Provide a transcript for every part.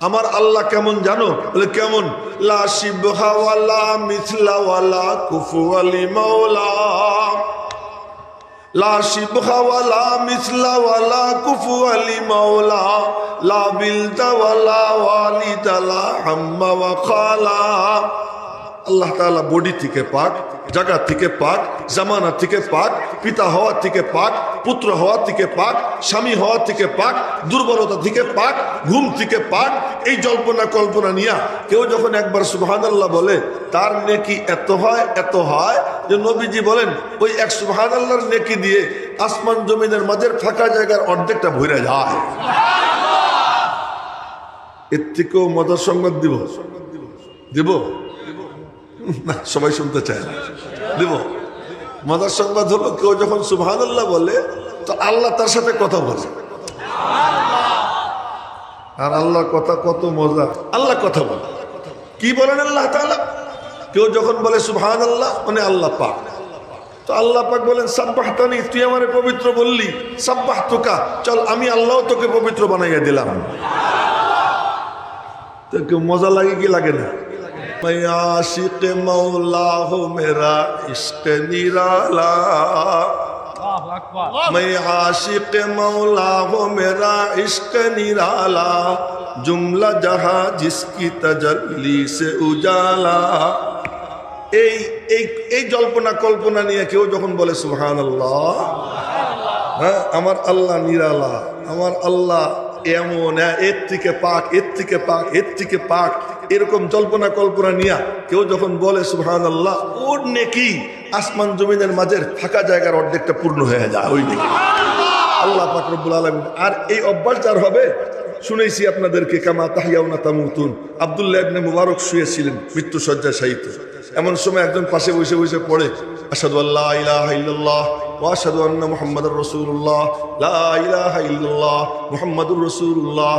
আমার আল্লাহ কেমন জানো? বলে, কেমন? লা শিবহাওয়ালা মিথলাওয়ালা কুফুয়ালি মাওলা লা শিবহাওয়ালা মিথলাওয়ালা কুফুয়ালি মৌলা আল্লাহ তালা বডি থেকে পাক জায়গা থেকে পাক, জামানা থেকে পাক, পিতা হওয়া থেকে পাক, পুত্র হওয়া থেকে পাক, স্বামী হওয়া থেকে পাক, দুর্বলতা থেকে পাক, ঘুম থেকে পাক, এই জল্পনা কল্পনা নিয়া কেউ যখন একবার সুবহান আল্লাহ বলে, তার নেকি এত হয় এত হয় যে নবীজি বলেন, ওই এক সুবহান আল্লাহর নেকি দিয়ে আসমান জমিনের মাঝের ফাঁকা জায়গার অর্ধেকটা ভরে যায়। এর থেকেও মজার সংবাদ দিব। দিব? না, সবাই শুনতে চায় না। দিব। মজার সংবাদ হলো, কেউ যখন সুবহান আল্লাহ বলে, তো আল্লাহ তার সাথে কথা বলে। আর আল্লাহ কথা কত মজা। আল্লাহ কথা বলে। কি বলেন আল্লাহ তাআলা? কেউ যখন বলে সুবহান আল্লাহ মানে আল্লাহ পাক। তো আল্লাহ পাক বলেন, সাব্বাহতানি, তুই আমারে পবিত্র বললি। সাব্বাহ তোকা চল, আমি আল্লাহ তোকে পবিত্র বানাইয়া দিলাম। তো মজা লাগে কি লাগে না? میں عاشق مولا ہوں میرا عشق نرالا میں عاشق مولا ہوں میرا عشق نرالا جملہ جہاں جس کی تجلی سے اجالا এই এই এই জল্পনা কল্পনা নিয়ে কেউ যখন বলে সুহান আল্লাহ হ্যাঁ আমার আল্লাহ নিরালা আমার আল্লাহ এমন এর থেকে পাক এর থেকে পাক এর থেকে পাক এরকম জল্পনা কল্পনা নিয়া কেউ যখন বলে সুহান আল্লাহ ওর নেকি আসমান জমিনের মাঝের ফাঁকা জায়গার অর্ধেকটা পূর্ণ হয়ে যায় ওই নেকি আল্লাহ পাক রব্বুল আলমিন আর এই অভ্যাস যার হবে শুনেছি আপনাদেরকে কামা তাহিয়াউনা তামুতুন। আবদুল্লাহ ইবনে মুবারক শুয়েছিলেন মৃত্যু সজ্জা সাহিত্য এমন সময় একজন পাশে বসে বসে পড়ে আসাদু আল্লাহ ইলাহা ইল্লাল্লাহ ওয়া আশহাদু আন্না মুহাম্মাদুর রাসূলুল্লাহ। লা ইলাহা ইল্লাল্লাহ মুহাম্মাদুর রাসূলুল্লাহ।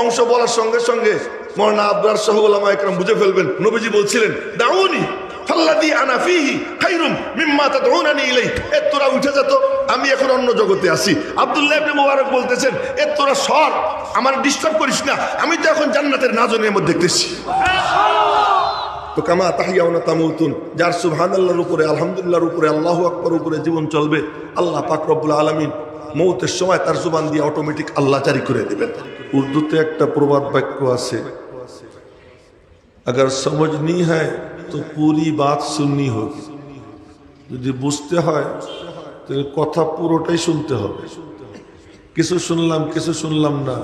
অংশ বলার সঙ্গে সঙ্গে মরনা আব্দার সহ ওলামা একরাম বুঝে ফেলবেন। নবীজি বলছিলেন, দাউনি ফাল্লাদি আনা ফিহি খাইরুম মিম্মা তাদউনানি তোরা উঠে যা আমি এখন অন্য জগতে আছি। আব্দুল্লাহ ইবনে বলতেছেন এ তোরা সর, আমার ডিস্টার্ব করিস না, আমি তো এখন জান্নাতের নাজনের মধ্যে দেখতেছি। তো কামা তাহিয়াউনা তামুতুন, যার সুবহানাল্লাহর উপরে, আলহামদুলিল্লাহর উপরে, আল্লাহু আকবার উপরে জীবন চলবে, আল্লাহ পাক রব্বুল আলামিন মৌতের সময় তার জুবান দিয়ে অটোমেটিক আল্লাহ জারি করে দেবেন। উর্দুতে একটা প্রবাদ বাক্য আছে अगर समझ नहीं है तो पूरी बात सुननी होगी যদি বুঝতে হয় তাহলে কথা পুরোটাই শুনতে হবে কিছু শুনলাম কিছু শুনলাম না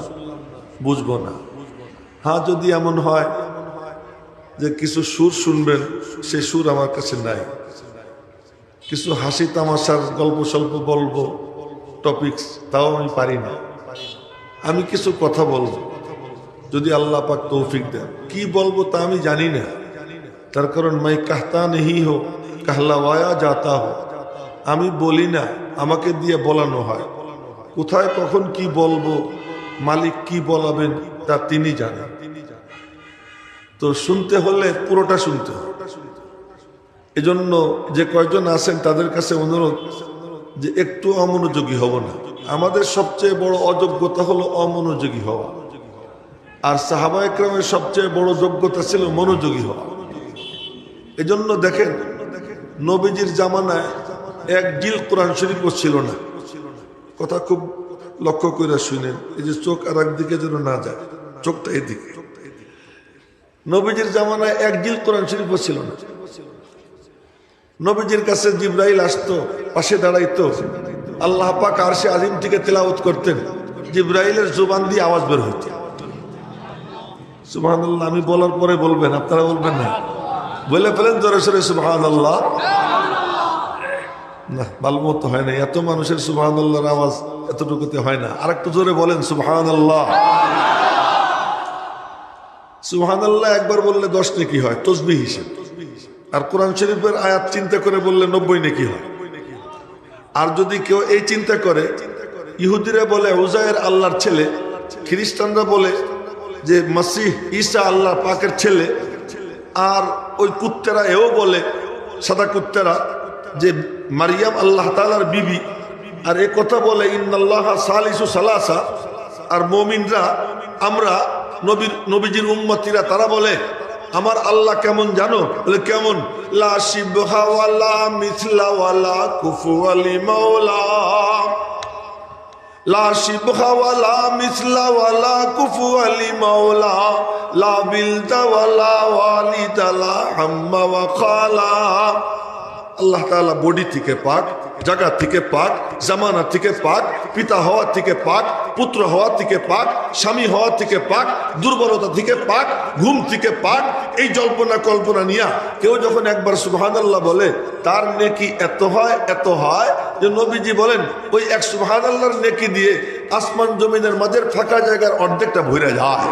বুঝবো না হ্যাঁ যদি এমন হয় যে কিছু সুর শুনবেন সে সুর আমার কাছে নাই কিছু হাসি তামাশার গল্প স্বল্প বলবো টপিকস তাও আমি পারি না আমি কিছু কথা বলব। যদি আল্লাহ পাক তৌফিক দেন। কি বলব তা আমি জানি না। তার কারণ, মাই কাহতা নেহি হো, কাহলাওয়ায়া যাতা হো। আমি বলি না, আমাকে দিয়ে বলানো হয়। কোথায়, কখন কি বলব, মালিক কি বলাবেন তা তিনি জানেন। তো শুনতে হলে পুরোটা শুনতে হবে। এজন্য যে কয়জন আছেন তাদের কাছে অনুরোধ যে একটু অমনোযোগী হব না। আমাদের সবচেয়ে বড় অযোগ্যতা হলো অমনোযোগী হওয়া। আর সাহাবা একরামের সবচেয়ে বড় যোগ্যতা ছিল মনোযোগী হওয়া। এজন্য দেখেন, নবীজির জামানায় এক জিল কোরআন শরীফও ছিল না। কথা খুব লক্ষ্য করে শুনেন, এই যে চোখ আর একদিকে যেন না যায়, চোখটা এদিকে। নবীজির জামানায় এক জিল কোরআন শরীফও ছিল না। নবীজির কাছে জিব্রাইল আসতো, পাশে দাঁড়াইতো। আল্লাহ পাক আর সে আজিম থেকে তেলাওত করতেন। জিব্রাইলের জুবান দিয়ে আওয়াজ বের হইত। সুবাহান আমি বলার পরে বলবেন, আপনারা বলবেন না। বলে ফেলেন জোরে সরে সুবাহান আল্লাহ না ভালো মতো হয় না, এত মানুষের সুবাহান আওয়াজ এতটুকুতে হয় না। আর একটু জোরে বলেন সুবাহান আল্লাহ সুহান আল্লাহ একবার বললে দশ নেকি হয় তসবি হিসেব। আর কোরআন শরীফের আয়াত চিন্তা করে বললে নব্বই নেকি হয়। আর যদি কেউ এই চিন্তা করে, ইহুদিরা বলে উজায়ের আল্লাহর ছেলে, খ্রিস্টানরা বলে যে মাসিহ ঈসা আল্লাহ পাকের ছেলে, আর ওই কুত্তেরা এও বলে, সাদা কুত্তেরা, যে মারিয়াম আল্লাহ তালার বিবি, আর এ কথা বলে, ইন্নাল্লাহ সালিসু সালাসা, আর মমিনরা, আমরা নবীর নবীজির উম্মতিরা, তারা বলে আমার আল্লাহ কেমন জানো? বলে, কেমন? লা শিবহা ওয়ালা মিথলা ওয়ালা কুফু আলী মাওলা লা শিবহা ওয়ালা মিথলা ওয়ালা মাওলা লা বিলদা ওয়ালা হাম্মা ওয়া আল্লাহ তাআলা বডি থেকে পাক জায়গা থেকে পাক, জামানা থেকে পাক, পিতা হওয়া থেকে পাক পুত্র হওয়া থেকে পাক, স্বামী হওয়া থেকে পাক, দুর্বলতা থেকে পাক, ঘুম থেকে পাক, এই জল্পনা কল্পনা নিয়া কেউ যখন একবার সুবহান আল্লাহ বলে, তার নেকি এত হয় এত হয়? যে নবীজি বলেন, ওই এক সুবহান আল্লাহর নেকি দিয়ে আসমান জমিনের মাঝের ফাঁকা জায়গার অর্ধেকটা ভরে যায়।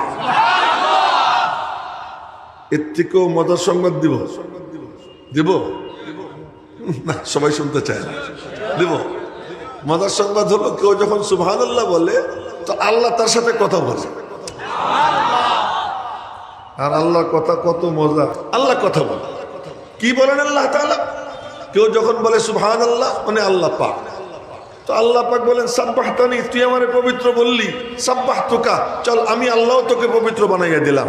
এর থেকেও মজার সংবাদ দিব। দিব? না, সবাই শুনতে চায় না। দেব? মজার সংবাদ হলো কেউ যখন সুবহান আল্লাহ বলে তো আল্লাহ তার সাথে কথা বলে। আর আল্লাহর কথা কত মজা। আল্লাহ কথা বলে। কি বলেন আল্লাহ তাআলা? কেউ যখন বলে সুবহান আল্লাহ মানে আল্লাহ পাক। তো আল্লাহ পাক বলেন সাব্বাহতানি তুই আমারে পবিত্র বললি। সাব্বাহ তোকা চল আমি আল্লাহ তোকে পবিত্র বানাইয়া দিলাম।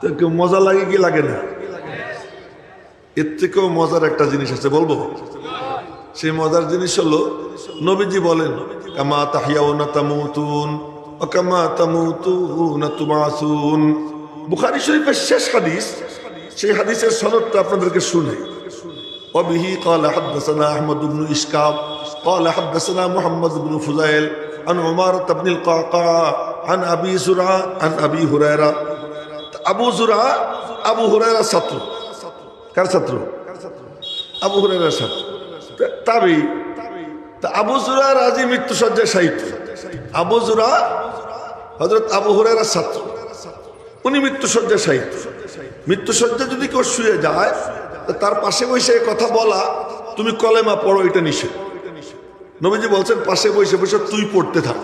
তো কেউ মজা লাগে কি লাগে না? এর থেকেও মজার একটা জিনিস আছে বলব? সেই মজার জিনিস হলো নবীজি বলেন কামা তাহিয়াউনা তামুতুন ও কামা তামুতুনা তুমাসুন বুখারী শরীফের শেষ হাদিস সেই হাদিসের সনদটা আপনাদেরকে শুনে وبه قال حدثنا أحمد بن إشكاب قال حدثنا محمد بن فضيل عن عمارة بن القعقاع عن أبي زرعة عن أبي هريرة أبو زرعة أبو هريرة ছাত্র কার ছাত্র আবু হুরায়রার ছাত্র তাবি। আবু জুরা রাজি মৃত্যু সজ্জায় সাহিত্য আবু জুরা হজরত আবু হুরায়রার ছাত্র। উনি মৃত্যু সজ্জায় সাহিত্য মৃত্যু সজ্জা যদি কেউ শুয়ে যায় তার পাশে বসে কথা বলা, তুমি কলেমা পড়ো, এটা নিষেধ। নবীজি বলছেন, পাশে বসে বসে তুই পড়তে থাক।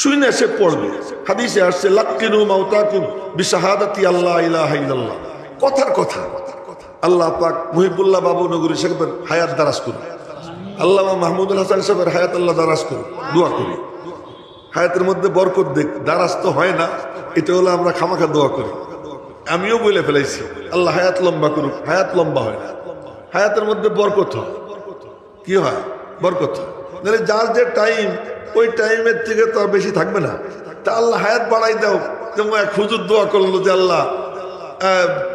শুই না, সে পড়বে। হাদিসে আসছে, লাক্কিনু মাউতাকুম বিশাহাদাতি আল্লাহ ইলাহা ইল্লাল্লাহ। কথার কথা। আল্লাহ পাক মুহিবুল্লাহ বাবু নগরী সাহেবের হায়াত দারাজ করুন। আল্লাহ মাহমুদুল হাসান সাহেবের হায়াত আল্লাহ দারাজ করুন, দোয়া করি। হায়াতের মধ্যে বরকত দেখ, দারাজ তো হয় না, এটা হলো আমরা খামাখা দোয়া করি। আমিও বলে ফেলাইছি, আল্লাহ হায়াত লম্বা করুক, হায়াত লম্বা হয় না। হায়াতের মধ্যে বরকত হয়। কি হয়? বরকত হয়। যার যে টাইম, ওই টাইমের থেকে তো বেশি থাকবে না। তা আল্লাহ হায়াত বাড়াই দাও, যেমন এক হুজুর দোয়া করল যে আল্লাহ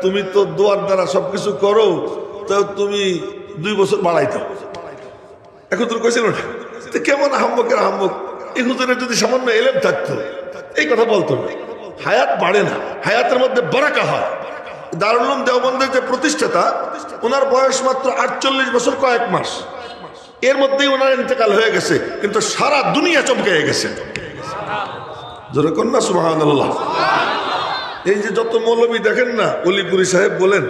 তুমি তো দোয়ার দ্বারা সবকিছু করো, তো তুমি দুই বছর বাড়াই দাও এখন তোর কইছিল না কেমন আহম্মকের আহম্মক? এই হুজুরের যদি সামান্য এলেম থাকতো, এই কথা বলতো না। হায়াত বাড়ে না। হায়াতের মধ্যে বারাকা হয়। দারুলুম দেওবন্দের যে প্রতিষ্ঠাতা, ওনার বয়স মাত্র আটচল্লিশ বছর কয়েক মাস। এর মধ্যেই ওনার ইন্তেকাল হয়ে গেছে, কিন্তু সারা দুনিয়া চমকে গেছে। কন্যা সুবাহান আল্লাহ এই যে যত মৌলবী দেখেন না, অলিপুরি সাহেব বলেন,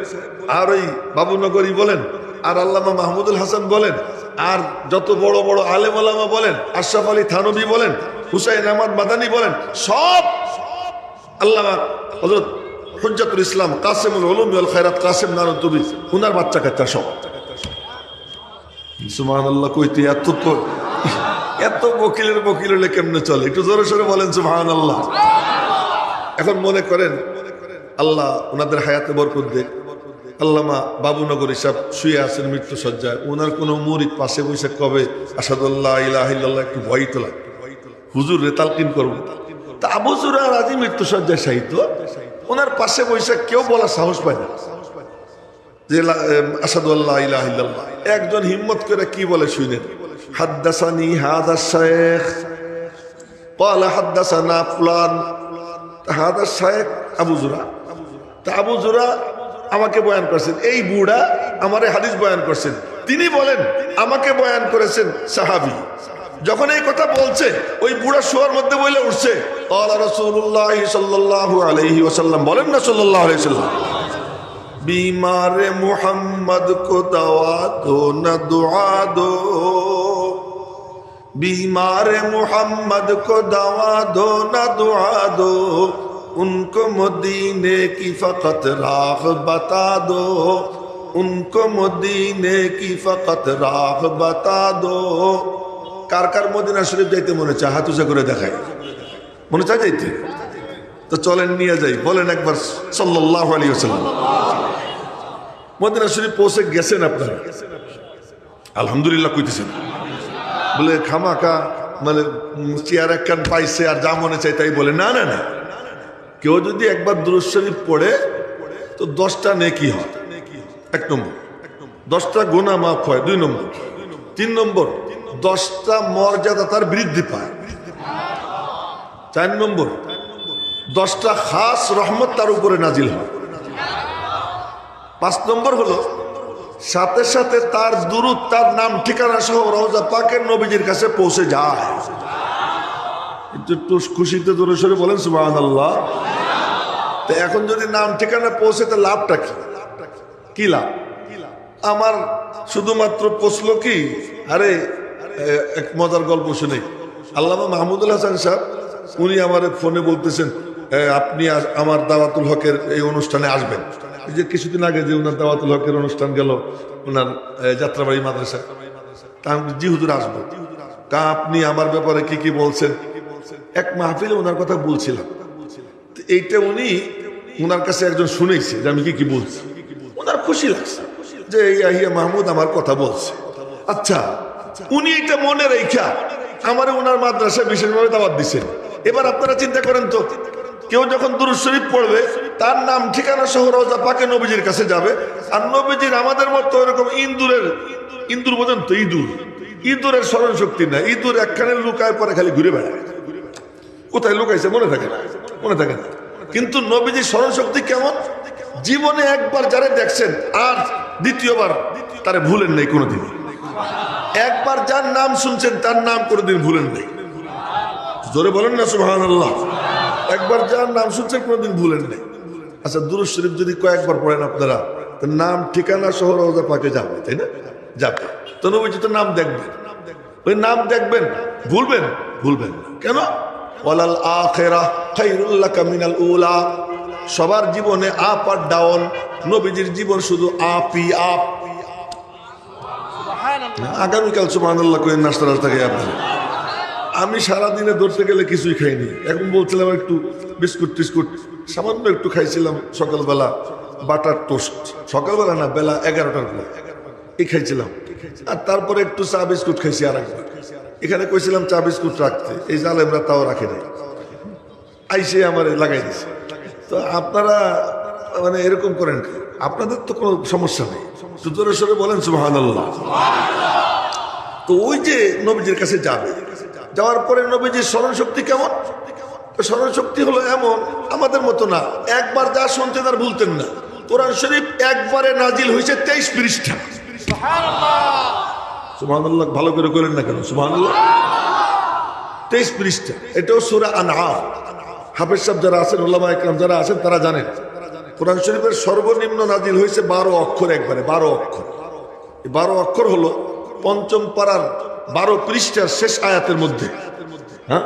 আর ওই বাবুনগরী বলেন, আর আল্লামা মাহমুদুল হাসান বলেন, আর যত বড় বড় আলেম আলামা বলেন, আশরাফ আলী থানবী বলেন, হুসাইন আহমদ মাদানি বলেন, সব আল্লামা হজরত হজ্জাতুল ইসলাম, কাসেমুল আল খায়রাত, কাসেম নারতুবি উনার বাচ্চা কাচ্চা সব। সুমান আল্লাহ কইতে এত এত বকিলের বকিল হলে কেমনে চলে? একটু জোরে সোরে বলেন সুবহান আল্লাহ এখন মনে করেন আল্লাহ ওনাদের হায়াতে বরকত দেখ আল্লামা বাবুনগর হিসাব শুয়ে আছেন মৃত্যু সজ্জায় ওনার কোনো মুরিদ পাশে বসে কবে আসাদুল্লাহ ইলাহ ইল্লাল্লাহ একটু ভয় তোলা হুজুর রে তালকিন করবো তা আবু জুরা রাজি মৃত্যু সজ্জায় সাহিত্য ওনার পাশে বসে কেউ বলার সাহস পায় না যে লা- এম, আসাদুল্লাহ ইলাহ ইল্লাল্লাহ একজন হিম্মত করে কি বলে শুনেন হাদ্দাসানি হাদা শেখ قال حدثنا فلان হাদার সাহেব আবু জোরা। তা আবু আমাকে বয়ান করছেন। এই বুড়া আমার হাদিস বয়ান করছেন। তিনি বলেন, আমাকে বয়ান করেছেন সাহাবি। যখন এই কথা বলছে, ওই বুড়া শোয়ার মধ্যে বলে উঠছে ওসাল্লাম বলেন না সাল্লাহ বিমারে মোহাম্মদ কো দাওয়া দো, না দোয়া দো। বিমার মোহাম্মদ কো দাওয়া দো না দোয়া দো উনকো মদিনে কি ফকত রাখ বতা দো উনকো মদিনে কি ফকত রাখ বতা দো কার কার মদিনা শরীফ যাইতে মনে চা হাত উচা করে দেখাই। মনে চা যাইতে? তো চলেন, নিয়ে যাই। বলেন একবার, সাল্লাল্লাহু আলাইহি ওয়াসাল্লাম। মদিনা শরীফ পৌঁছে গেছেন আপনারা? আলহামদুলিল্লাহ কইতেছেন। বলে খামাকা মানে চেয়ার একখান পাইছে আর যা মনে চাই তাই বলে। না না না। কেউ যদি একবার দুরুদ শরীফ পড়ে, তো দশটা নেকি হয়। এক নম্বর। দশটা গোনা মাফ হয়, দুই নম্বর। তিন নম্বর, দশটা মর্যাদা তার বৃদ্ধি পায়। চার নম্বর, দশটা খাস রহমত তার উপরে নাজিল হয়। পাঁচ নম্বর হলো সাথে সাথে তার দুরুদ, তার নাম, ঠিকানা সহ রওজা পাকের নবীজির কাছে পৌঁছে যায়। একটু একটু খুশিতে জোরে সরে বলেন সুবাহ আল্লাহ তো এখন যদি নাম, ঠিকানা পৌঁছে, তো লাভটা কি? কি লাভ? আমার শুধুমাত্র পৌঁছলো কি? আরে এক মজার গল্প শুনে। আল্লামা মাহমুদুল হাসান সাহেব, উনি আমার ফোনে বলতেছেন আপনি আমার দাওয়াতুল হকের এই অনুষ্ঠানে আসবেন। এই যে কিছুদিন আগে যে ওনার দাওয়াতুল হকের অনুষ্ঠান গেল ওনার যাত্রাবাড়ি মাদ্রাসা। তা জি আসব। তা আপনি আমার ব্যাপারে কি কি বলছেন? এক মাহফিলে ওনার কথা বলছিলাম। এইটা উনি ওনার কাছে একজন শুনেছে যে আমি কি কি বলছি। ওনার খুশি লাগছে যে এই আহিয়া মাহমুদ আমার কথা বলছে। আচ্ছা উনি এটা মনে রেখা আমার ওনার মাদ্রাসা বিশেষভাবে দাওয়াত দিচ্ছেন এবার আপনারা চিন্তা করেন তো, কেউ যখন দুরুদ শরীফ পড়বে তার নাম ঠিকানা সহ রোজা পাকে নবীজির কাছে যাবে। আর নবীজির আমাদের মতো এরকম ইন্দুরের ইন্দুর বোঝেন তো, ইঁদুর। ইঁদুরের স্মরণ শক্তি না ইঁদুর একখানে লুকায় পরে খালি ঘুরে বেড়ায়। কোথায় লুকাইছে মনে থাকে না, মনে থাকে না। কিন্তু নবীজির স্মরণ শক্তি কেমন? জীবনে একবার যারা দেখছেন, আর দ্বিতীয়বার তারা ভুলেন নাই কোনোদিন। একবার যার নাম শুনছেন, তার নাম কোনোদিন ভুলেন নাই। জোরে বলেন না সুহান আল্লাহ একবার যার নাম শুনছেন, কোনোদিন ভুলেন নাই। আচ্ছা দুরুদ শরীফ যদি কয়েকবার পড়েন আপনারা, তো নাম, ঠিকানা রওজা পাকে যাবে, তাই না? যাবে। তো নবীজি তো নাম দেখবেন। ওই নাম দেখবেন, ভুলবেন? ভুলবেন না। কেন? ওয়ালাল আখিরা খায়রুল লাকা মিনাল উলা। সবার জীবনে আপ আর ডাউন, নবীজির জীবন শুধু আপই আপ। আগামীকাল সুবহানাল্লাহ করে নাস্তা রাস্তা খাই আপনার আমি সারাদিনে ধরতে গেলে কিছুই খাইনি। এখন বলছিলাম একটু বিস্কুট টিস্কুট সামান্য একটু খাইছিলাম সকালবেলা বাটার টোস্ট। সকালবেলা না, বেলা এগারোটার পর এই খাইছিলাম। আর তারপরে একটু চা বিস্কুট খাইছি আর একবার এখানে কইছিলাম চা বিস্কুট রাখতে। এই জাল আমরা তাও রাখি নাই। আইসে আমার লাগাই দিছে। তো আপনারা মানে এরকম করেন? আপনাদের তো কোনো সমস্যা নেই। জোরে সোরে বলেন সুবাহান তো ওই যে নবীজির কাছে যাবে। যাওয়ার পরে নবীজির স্মরণ শক্তি কেমন? তো স্মরণ শক্তি হলো এমন আমাদের মতো না। একবার যা শুনতেন আর ভুলতেন না। কোরআন শরীফ একবারে নাজিল হয়েছে তেইশ পৃষ্ঠা। সুবহানাল্লাহ। ভালো করে করেন না কেন? সুবহানাল্লাহ। তেইশ পৃষ্ঠা এটাও সুরা আনহা হাফেজ সাহেব যারা আছেন ওলামা একরাম যারা আছেন তারা জানেন। কোরআন শরীফের সর্বনিম্ন নাজিল হয়েছে বারো অক্ষর একবারে বারো অক্ষর। এই বারো অক্ষর হলো পঞ্চম পাড়ার বারো পৃষ্ঠার শেষ আয়াতের মধ্যে। হ্যাঁ?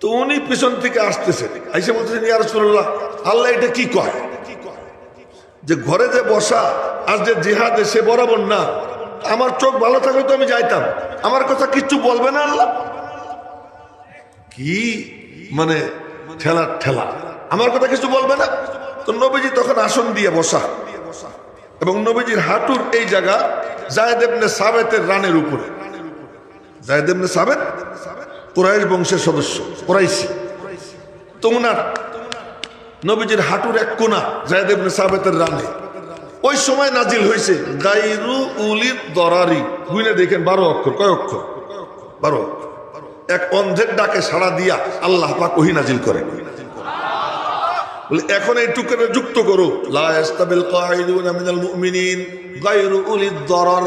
তো উনি পিছন থেকে আসতেছেন আইসে বলতেছেন ইয়া রাসূলুল্লাহ, আল্লাহ এটা কি কয়? যে ঘরে যে বসা আর যে জিহাদে সে বরাবর না, আমার চোখ ভালো থাকলে তো আমি যাইতাম। আমার কথা কিচ্ছু বলবে না আল্লাহ? কি? মানে ঠেলার ঠেলা। আমার কথা কিছু বলবে না? তো নবীজি তখন আসন দিয়ে বসা। এবং নবীজির হাঁটুর এই জায়গা জায়দেবনে সাবেতের রানের উপরে। জায়দেবনে সাবেত? কোরাইশ বংশের সদস্য, কোরাইশি। তো উনার নবীজির হাঁটুর এক কোনা জায়দ ইবনে সাবেতের রানে। ওই সময় নাজিল হয়েছে গাইরু উলিদ দরারি। বুঝলে দেখেন বারো অক্ষর, কয় অক্ষর? বারো। এক অন্ধের ডাকে সাড়া দিয়া আল্লাহ পাক ওহি নাজিল করে। এখন এই টুকরে যুক্ত করো। লা ইস্তাবিল কাঈদুনা মিনাল মুমিনিন গায়রু উলিদ দারার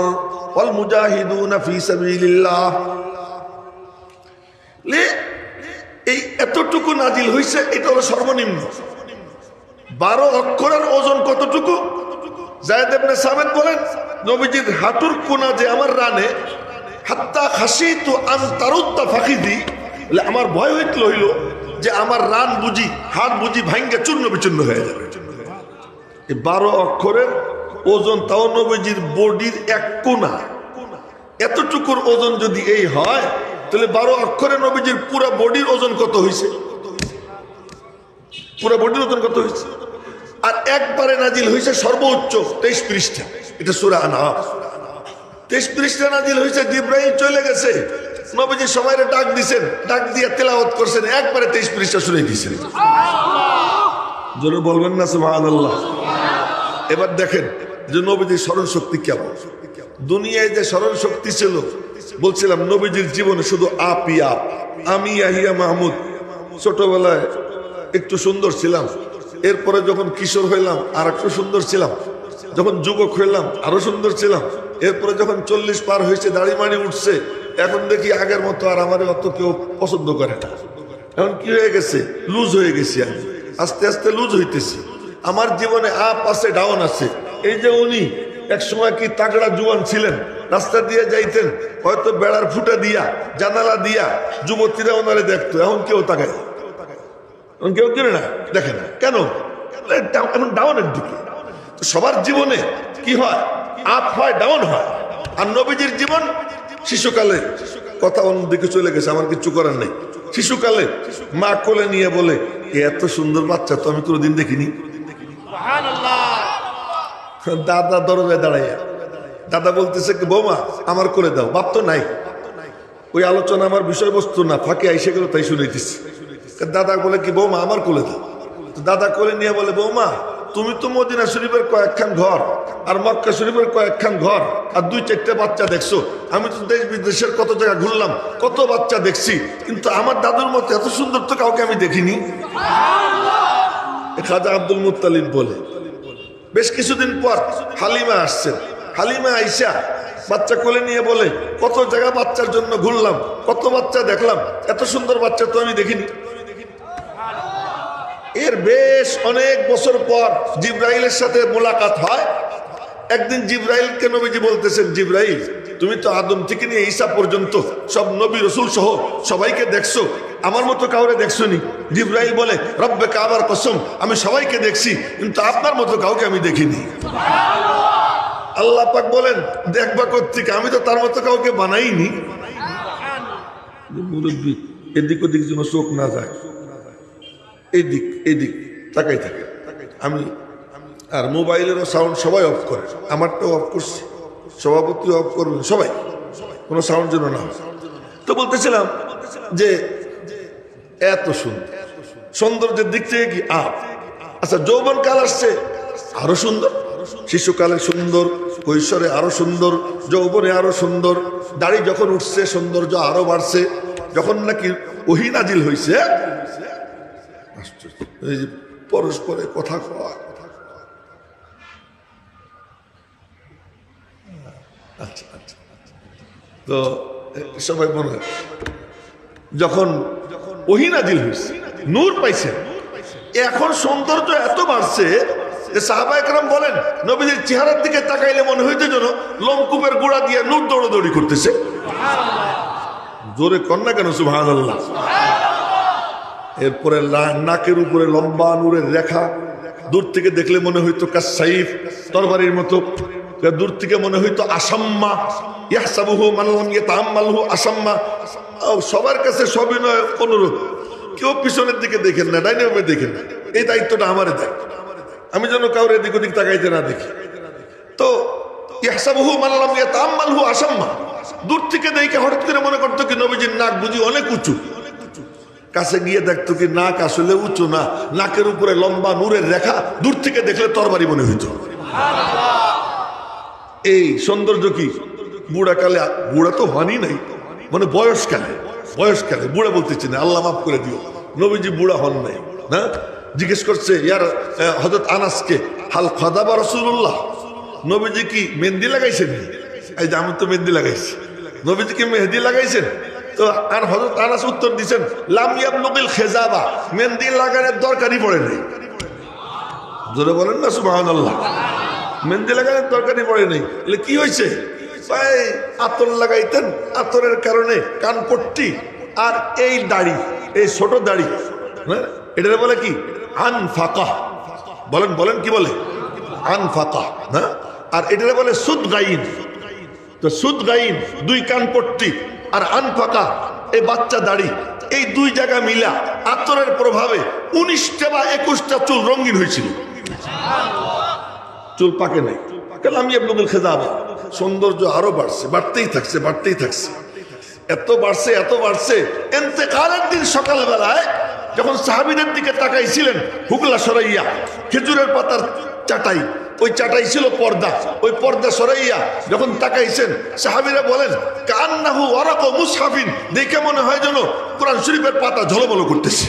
ওয়াল মুজাহিদুনা ফি সাবিলিল্লাহ। লে, এই এতটুকু নাজিল হইছে, এটা হলো সর্বনিম্ন। বারো অক্ষরের ওজন কতটুকু? কোনা যে আমার রানে, হাত্তা তো ফাঁকি আমার ভয় যে আমার রান চূর্ণ বিচূর্ণ হয়ে যাবে। এই বারো অক্ষরের ওজন তাও নবীজির বডির এক কোনা। এতটুকুর ওজন যদি এই হয় তাহলে বারো অক্ষরে নবীজির পুরা বডির ওজন কত হয়েছে পুরা বডির ওজন কত হয়েছে আর একবারে নাজিল হয়েছে সর্বোচ্চ তেইশ পৃষ্ঠা। এটা সুরা আনা তেইশ পৃষ্ঠা নাজিল হয়েছে জিব্রাহিম চলে গেছে। নবীজি সময়রে ডাক দিছেন, ডাক দিয়ে তেলাওয়াত করছেন, একবারে তেইশ পৃষ্ঠা শুনে দিয়েছেন জোরে বলবেন না সুবহান আল্লাহ এবার দেখেন যে নবীজির স্মরণ শক্তি কেমন। দুনিয়ায় যে স্মরণ শক্তি ছিল বলছিলাম, নবীজির জীবনে শুধু আপি আপ। আমি আহিয়া মাহমুদ। ছোটবেলায় একটু সুন্দর ছিলাম। এরপরে যখন কিশোর হইলাম আর একটু সুন্দর ছিলাম। যখন যুবক হইলাম, আরও সুন্দর ছিলাম। এরপরে যখন চল্লিশ পার হয়েছে, দাড়ি মাড়ি উঠছে, এখন দেখি আগের মতো আর আমার অত কেউ পছন্দ করে না। এখন কি হয়ে গেছে? লুজ হয়ে গেছি আমি। আস্তে আস্তে লুজ হইতেছি। আমার জীবনে আপ আছে, ডাউন আছে। এই যে উনি এক সময় কি তাগড়া জুয়ান ছিলেন? রাস্তা দিয়ে যাইতেন, হয়তো বেড়ার ফুটা দিয়া, জানালা দিয়া, যুবতীরা ওনারে দেখতো। এখন কেউ তাকায়। এখন কেউ কিনে না? দেখে না। কেন? এখন ডাউনের দিকে। সবার জীবনে কি হয়? আপ হয়, ডাউন হয়। আর নবীজির জীবন শিশুকালে কথা অন্যদিকে চলে গেছে, আমার কিছু করার নেই। শিশুকালে মা কোলে নিয়ে বলে, "এ এত সুন্দর বাচ্চা তো আমি কোনোদিন দেখিনি। দাদা দরজায় দাঁড়াইয়া, দাদা বলতেছে কি, বৌমা, আমার করে দাও, বাপ তো নাই। ওই আলোচনা আমার বিষয়বস্তু না, ফাঁকে আইসে গেল তাই শুনেছিস দাদা বলে কি, বৌমা, আমার কোলে দাও। দাদা কোলে নিয়ে বলে, বৌমা, তুমি তো মদিনা শরীফের কয়েকখান ঘর আর মক্কা শরীফের কয়েকখান ঘর আর দুই চারটে বাচ্চা দেখছ। আমি তো দেশ বিদেশের কত জায়গা ঘুরলাম, কত বাচ্চা দেখছি, কিন্তু আমার দাদুর মতো এত সুন্দর তো কাউকে আমি দেখিনি। খাজা আব্দুল মুত্তালিব বলে বেশ কিছুদিন পর হালিমা আসছেন হালিমা আইসা বাচ্চা কোলে নিয়ে বলে, কত জায়গা বাচ্চার জন্য ঘুরলাম, কত বাচ্চা দেখলাম, এত সুন্দর বাচ্চা তো আমি দেখিনি। এর বেশ অনেক বছর পর জিব্রাইলের সাথে মোলাকাত হয়। একদিন জিব্রাইলকে নবীজি বলতেছেন, জিব্রাইল, তুমি তো আদম থেকে নিয়ে ঈসা পর্যন্ত সব নবী রসুল সহ সবাইকে দেখছ আমার মতো কাউরে দেখছ নি জিব্রাইল বলে, রব্বে কাবার কসম, আমি সবাইকে দেখছি, কিন্তু আপনার মতো কাউকে আমি দেখিনি। আল্লাহ পাক বলেন, দেখবা কোথেকে আমি তো তার মতো কাউকে বানাইনি। মুরব্বী, এদিক ওদিক যেন চোখ না যায়। এদিক এদিক, তাকাই থাকে। আমি, আর মোবাইলেরও সাউন্ড সবাই অফ করে। আমারটাও অফ করছি। সভাপতি অফ করবেন সবাই। কোনো সাউন্ড যেন না। তো বলতেছিলাম যে এত সুন্দর। সৌন্দর্যের দিক থেকে কি আপ? আচ্ছা যৌবন কাল আসছে, আরও সুন্দর। শিশুকালে সুন্দর, কৈশোরে আরও সুন্দর, যৌবনে আরও সুন্দর, দাড়ি যখন উঠছে, সৌন্দর্য আরও বাড়ছে, যখন নাকি ওহিনাজিল হয়েছে। এই যে পরস্পরে কথা কওয়া কথা আচ্ছা আচ্ছা। তো সবাই মনে যখন ওহিনাজিল হয়েছে নূর পাইছে। এখন সৌন্দর্য এত বাড়ছে চেহারার দিকে তাকাইলে মনে যেন দিয়ে দৌড়দৌড়ি করতেছে। জোরে কন্যা কেন এরপরে নাকের উপরে লম্বা নূরের রেখা দূর থেকে দেখলে মনে হইতো কাসাইফ তরবারির মতো। দূর থেকে মনে হইতো আসাম্মা ইয়াহসাবুহু মানলাম ইয়াতাআম্মালহু আসাম্মা। ও, সবার কাছে সবিনয় অনুরোধ। কেউ পিছনের দিকে দেখেন না, ডাইনে দেখেন না। এই দায়িত্বটা আমারে দেয় আমি যেন কাউরে এদিক ওদিক তাকাইতে না দেখি। তো ইয়াহসাবুহু মানলাম ইয়াতাআম্মালহু আসাম্মা দূর থেকে দেখে হঠাৎ করে মনে করতো কি, নবীজির নাক বুঝি অনেক উঁচু। কাছে গিয়ে দেখতো কি, নাক আসলে উঁচু না। নাকের উপরে লম্বা নূরের রেখা। দূর থেকে দেখলে তরবারি মনে হইত। এই সৌন্দর্য কি? বুড়াকালে বুড়া তো হনই নাই। মানে বয়সকালে বয়সকালে বুড়া বলতেছি না আল্লাহ মাফ করে দিও। নবীজি বুড়া হন নাই, না? জিজ্ঞেস করছে, ইয়ার হজরত আনাসকে, হাল খদাবা রসুল্লাহ নবীজি কি মেহেন্দি লাগাইছেন? এই যে আমি তো মেহেন্দি লাগাইছি। নবীজি কি মেহেদি লাগাইছেন? তো, আর হজরত আনাস উত্তর দিচ্ছেন লাম ইয়াবলুকিল খেজাবা, মেহেন্দি লাগানোর দরকারই পড়ে নাই। জোরে বলেন না, সুবহানাল্লাহ। মেহেন্দি লাগানোর দরকারই পড়ে নেই। কি হয়েছে? ভাই, আতর লাগাইতেন, আতরের কারণে কানপট্টি আর এই দাড়ি, এই ছোট দাড়ি হ্যাঁ? এটা বলে কি? আন ফাঁকা বলেন বলেন কি বলে? আন ফাঁকা হ্যাঁ? আর এটা বলে সুদ গাইন তো সুদ গাইন দুই কানপট্টি আর আন ফাঁকা এই বাচ্চা দাড়ি, এই দুই জায়গা মিলা আতরের প্রভাবে উনিশটা বা একুশটা চুল রঙিন হয়েছিল। চুল পাকে নাই। কালামি আব্দুল খেজাব সৌন্দর্য আরও বাড়ছে, বাড়তেই থাকছে বাড়তেই থাকছে। এত বাড়ছে এত বাড়ছে। এতেকালের দিন সকালবেলায় যখন সাহাবিদের দিকে তাকাইছিলেন, হুগলা সরাইয়া, খেজুরের পাতার চাটাই, ওই চাটাই ছিল পর্দা, ওই পর্দা সরাইয়া যখন তাকাইছেন, সাহাবিরা বলেন, কান্নাহু ওরাক মুসহাফিন দেখে মনে হয় যেন কোরআন শরীফের পাতা ঝলমলো করতেছে।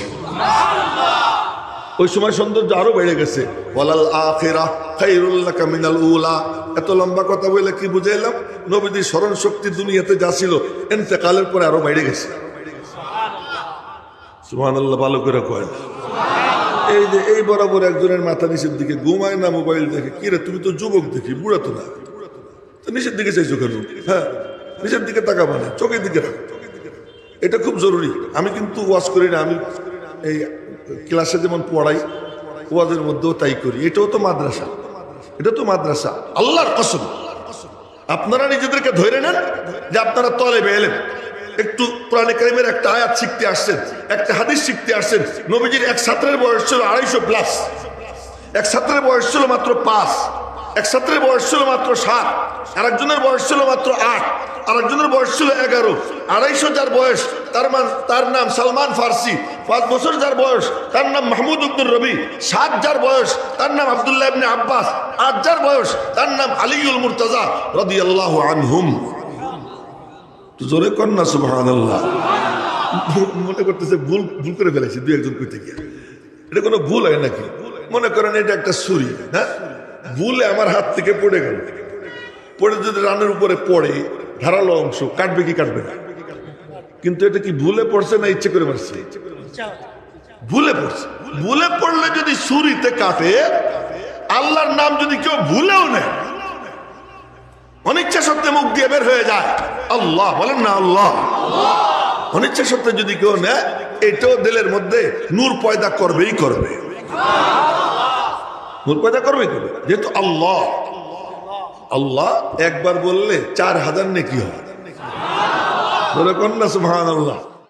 ওই সময় সৌন্দর্য আরও বেড়ে গেছে। ওয়ালাল আখিরা খাইরুল্লাকা মিনাল উলা। এত লম্বা কথা বলে কি বুঝাইলাম? নবীজির স্মরণ শক্তি দুনিয়াতে যা ছিল এতেকালের পরে আরও বেড়ে গেছে। সুবহানাল্লাহ। ভালো করে কয়। এই যে এই বরাবর একজনের মাথা নিচের দিকে ঘুমায় না, মোবাইল দেখে। কি রে, তুমি তো যুবক দেখি, বুড়া তো না। তো নিচের দিকে চাইছো কেন? হ্যাঁ নিচের দিকে তাকাবো না, চোখের দিকে রাখো। এটা খুব জরুরি। আমি কিন্তু ওয়াশ করি না, আমি এই ক্লাসে যেমন পড়াই, ওয়াজের মধ্যেও তাই করি। এটাও তো মাদ্রাসা। এটা তো মাদ্রাসা। আল্লাহর কসম। আপনারা নিজেদেরকে ধরে নেন যে আপনারা তলে বেলেন একটু পুরানি কারিমের একটা আয়াত শিখতে আসছেন, একটা হাদিস শিখতে আসছেন। নবীজির এক ছাত্রের বয়স ছিল আড়াইশো প্লাস এক ছাত্রের বয়স ছিল মাত্র পাঁচ। এক ছাত্রের বয়স ছিল মাত্র সাত, আরেকজনের বয়স ছিল মাত্র আট, আরেকজনের বয়স ছিল এগারো। আড়াইশো যার বয়স, তার মান, তার নাম সালমান ফার্সি, পাঁচ বছর যার বয়স, তার নাম মাহমুদ আব্দুর রবি, সাত যার বয়স, তার নাম আবদুল্লাহ ইবনে আব্বাস, আট যার বয়স, তার নাম আলিউল মুর্তাজা রাদিয়াল্লাহু আনহুম। তো জোরে না, সুবহানাল্লাহ। মনে করতেছে ভুল ভুল করে ফেলেছি দুই একজন কইতে গিয়ে। এটা কোনো ভুল হয় নাকি? মনে করেন এটা একটা ছুরি হ্যাঁ? ভুলে আমার হাত থেকে পড়ে গেল। পড়ে যদি রানের উপরে পড়ে, ধারালো অংশ, কাটবে কি কাটবে না? কিন্তু এটা কি ভুলে পড়ছে না ইচ্ছে করে মারছে ভুলে পড়ছে। ভুলে পড়লে যদি সুরিতে কাটে আল্লাহর নাম যদি কেউ ভুলেও নেয়, অনিচ্ছা সত্ত্বে মুখ দিয়ে বের হয়ে যায়, আল্লাহ বলেন না আল্লাহ। অনিচ্ছা সত্ত্বে যদি কেউ নেয়, এটাও দিলের মধ্যে নূর পয়দা করবেই করবে। নূর পয়দা করবে যেহেতু আল্লাহ। আল্লাহ একবার বললে চার হাজার নেকি হয়। বলে কন্যা সুহান আল্লাহ